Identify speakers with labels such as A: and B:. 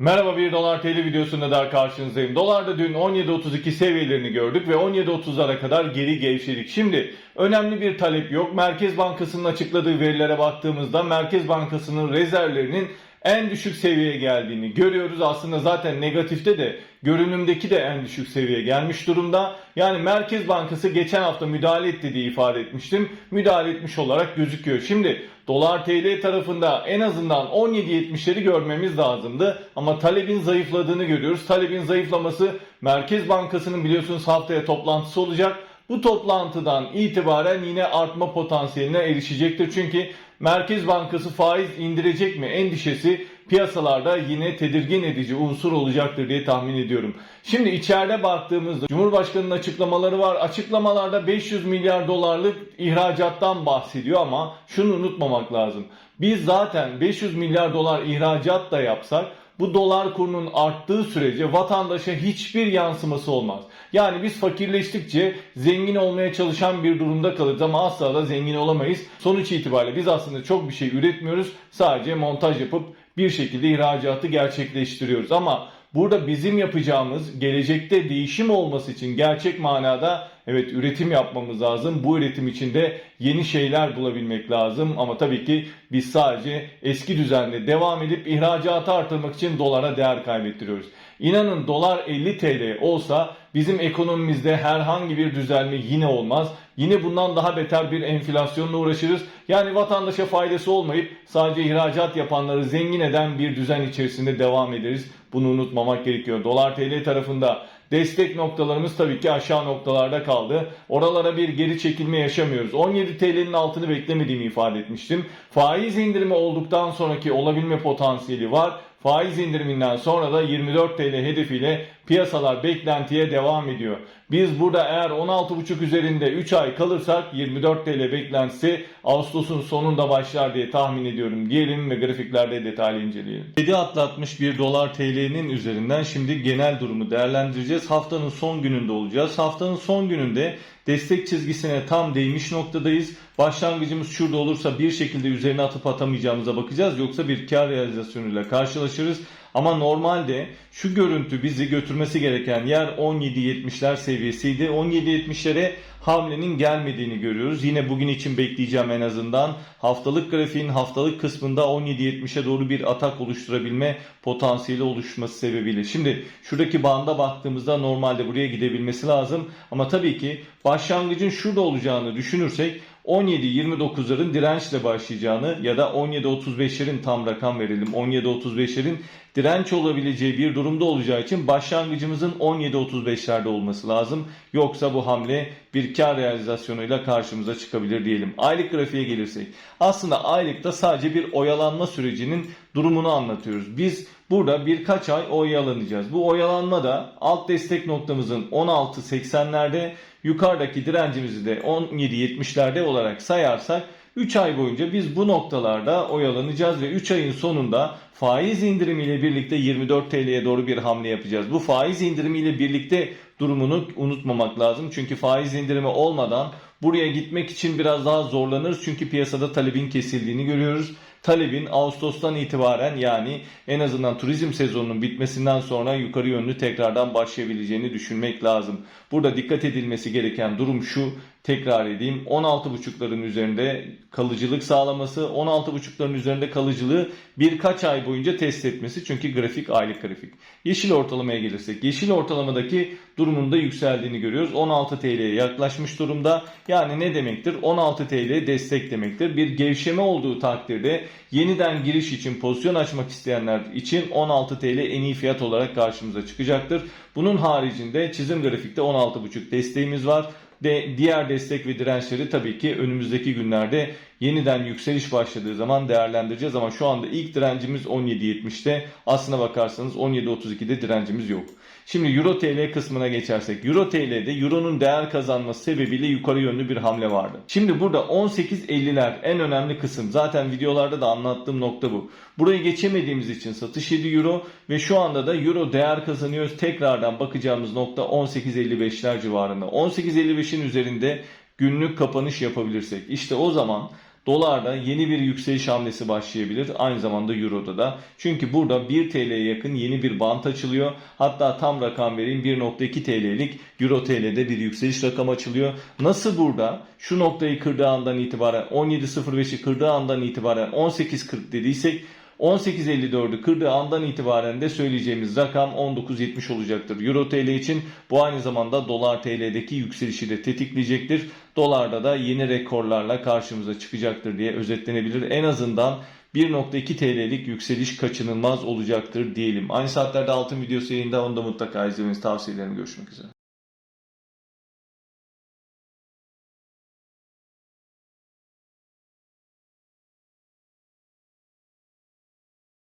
A: Merhaba 1 dolar TL videosunda daha karşınızdayım. Dolarda dün 17.32 seviyelerini gördük ve 17.30'lara kadar geri gevşedik. Şimdi önemli bir talep yok. Merkez Bankası'nın açıkladığı verilere baktığımızda Merkez Bankası'nın rezervlerinin en düşük seviyeye geldiğini görüyoruz. Aslında zaten negatifte de görünümdeki de en düşük seviyeye gelmiş durumda. Yani Merkez Bankası geçen hafta müdahale etti diye ifade etmiştim. Müdahale etmiş olarak gözüküyor. Şimdi dolar TL tarafında en azından 17.70'leri görmemiz lazımdı. Ama talebin zayıfladığını görüyoruz. Talebin zayıflaması Merkez Bankası'nın biliyorsunuz haftaya toplantısı olacak. Bu toplantıdan itibaren yine artma potansiyeline erişecektir. Çünkü Merkez Bankası faiz indirecek mi endişesi piyasalarda yine tedirgin edici unsur olacaktır diye tahmin ediyorum. Şimdi içeride baktığımızda Cumhurbaşkanı'nın açıklamaları var. Açıklamalarda 500 milyar dolarlık ihracattan bahsediyor ama şunu unutmamak lazım. Biz zaten 500 milyar dolar ihracat da yapsak bu dolar kurunun arttığı sürece vatandaşa hiçbir yansıması olmaz. Yani biz fakirleştikçe zengin olmaya çalışan bir durumda kalırız ama asla da zengin olamayız. Sonuç itibariyle biz aslında çok bir şey üretmiyoruz. Sadece montaj yapıp bir şekilde ihracatı gerçekleştiriyoruz. Ama burada bizim yapacağımız gelecekte değişim olması için gerçek manada evet üretim yapmamız lazım. Bu üretim için de yeni şeyler bulabilmek lazım. Ama tabii ki biz sadece eski düzenle devam edip ihracatı artırmak için dolara değer kaybettiriyoruz. İnanın dolar 50 TL olsa bizim ekonomimizde herhangi bir düzelme yine olmaz. Yine bundan daha beter bir enflasyonla uğraşırız. Yani vatandaşa faydası olmayıp sadece ihracat yapanları zengin eden bir düzen içerisinde devam ederiz. Bunu unutmamak gerekiyor. Dolar TL tarafında destek noktalarımız tabii ki aşağı noktalarda kaldı. Oralara bir geri çekilme yaşamıyoruz. 17 TL'nin altını beklemediğimi ifade etmiştim. Faiz indirimi olduktan sonraki olabilme potansiyeli var. Faiz indiriminden sonra da 24 TL hedefiyle piyasalar beklentiye devam ediyor. Biz burada eğer 16,5 üzerinde 3 ay kalırsak 24 TL beklentisi Ağustos'un sonunda başlar diye tahmin ediyorum diyelim ve grafiklerde detaylı inceleyelim. 7 atlatmış bir dolar TL'nin üzerinden şimdi genel durumu değerlendireceğiz. Haftanın son gününde olacağız. Haftanın son gününde destek çizgisine tam değmiş noktadayız. Başlangıcımız şurada olursa bir şekilde üzerine atıp atamayacağımıza bakacağız. Yoksa bir kar realizasyonuyla karşılaşırız. Ama normalde şu görüntü bizi götürmesi gereken yer 17.70'ler seviyesiydi. 17.70'lere hamlenin gelmediğini görüyoruz. Yine bugün için bekleyeceğim en azından. Haftalık grafiğin haftalık kısmında 17.70'e doğru bir atak oluşturabilme potansiyeli oluşması sebebiyle. Şimdi şuradaki banda baktığımızda normalde buraya gidebilmesi lazım. Ama tabii ki başlangıcın şurada olacağını düşünürsek 17-29'ların dirençle başlayacağını ya da 17-35'lerin tam rakam verelim. 17-35'lerin direnç olabileceği bir durumda olacağı için başlangıcımızın 17-35'lerde olması lazım. Yoksa bu hamle bir kar realizasyonuyla karşımıza çıkabilir diyelim. Aylık grafiğe gelirsek aslında aylıkta sadece bir oyalanma sürecinin durumunu anlatıyoruz. Biz burada birkaç ay oyalanacağız. Bu oyalanma da alt destek noktamızın 16.80'lerde yukarıdaki direncimizi de 17.70'lerde olarak sayarsak 3 ay boyunca biz bu noktalarda oyalanacağız ve 3 ayın sonunda faiz indirimiyle birlikte 24 TL'ye doğru bir hamle yapacağız. Bu faiz indirimiyle birlikte durumunu unutmamak lazım. Çünkü faiz indirimi olmadan buraya gitmek için biraz daha zorlanırız. Çünkü piyasada talebin kesildiğini görüyoruz. Talebin Ağustos'tan itibaren yani en azından turizm sezonunun bitmesinden sonra yukarı yönlü tekrardan başlayabileceğini düşünmek lazım. Burada dikkat edilmesi gereken durum şu. Tekrar edeyim 16.5'ların üzerinde kalıcılık sağlaması 16.5'ların üzerinde kalıcılığı birkaç ay boyunca test etmesi çünkü grafik aylık grafik. Yeşil ortalamaya gelirsek yeşil ortalamadaki durumunda yükseldiğini görüyoruz. 16 TL'ye yaklaşmış durumda. Yani ne demektir? 16 TL destek demektir. Bir gevşeme olduğu takdirde yeniden giriş için pozisyon açmak isteyenler için 16 TL en iyi fiyat olarak karşımıza çıkacaktır. Bunun haricinde çizim grafikte 16.5 desteğimiz var de diğer destek ve dirençleri tabii ki önümüzdeki günlerde yeniden yükseliş başladığı zaman değerlendireceğiz ama şu anda ilk direncimiz 17.70'te. Aslına bakarsanız 17.32'de direncimiz yok. Şimdi Euro TL kısmına geçersek Euro TL'de Euro'nun değer kazanması sebebiyle yukarı yönlü bir hamle vardı. Şimdi burada 18.50'ler en önemli kısım. Zaten videolarda da anlattığım nokta bu. Burayı geçemediğimiz için satış 7 Euro ve şu anda da Euro değer kazanıyoruz. Tekrardan bakacağımız nokta 18.55'ler civarında. 18.55'in üzerinde günlük kapanış yapabilirsek işte o zaman dolarda yeni bir yükseliş hamlesi başlayabilir. Aynı zamanda euroda da. Çünkü burada 1 TL'ye yakın yeni bir bant açılıyor. Hatta tam rakam vereyim 1.2 TL'lik euro TL'de bir yükseliş rakamı açılıyor. Nasıl burada şu noktayı kırdığı andan itibaren 17.05'i kırdığı andan itibaren 18.40 dediysek 18.54'ü kırdığı andan itibaren de söyleyeceğimiz rakam 19.70 olacaktır. Euro TL için bu aynı zamanda dolar TL'deki yükselişi de tetikleyecektir. Dolarda da yeni rekorlarla karşımıza çıkacaktır diye özetlenebilir. En azından 1.2 TL'lik yükseliş kaçınılmaz olacaktır diyelim. Aynı saatlerde altın videosu yayında onu da mutlaka izlemenizi tavsiye ederim. Görüşmek üzere.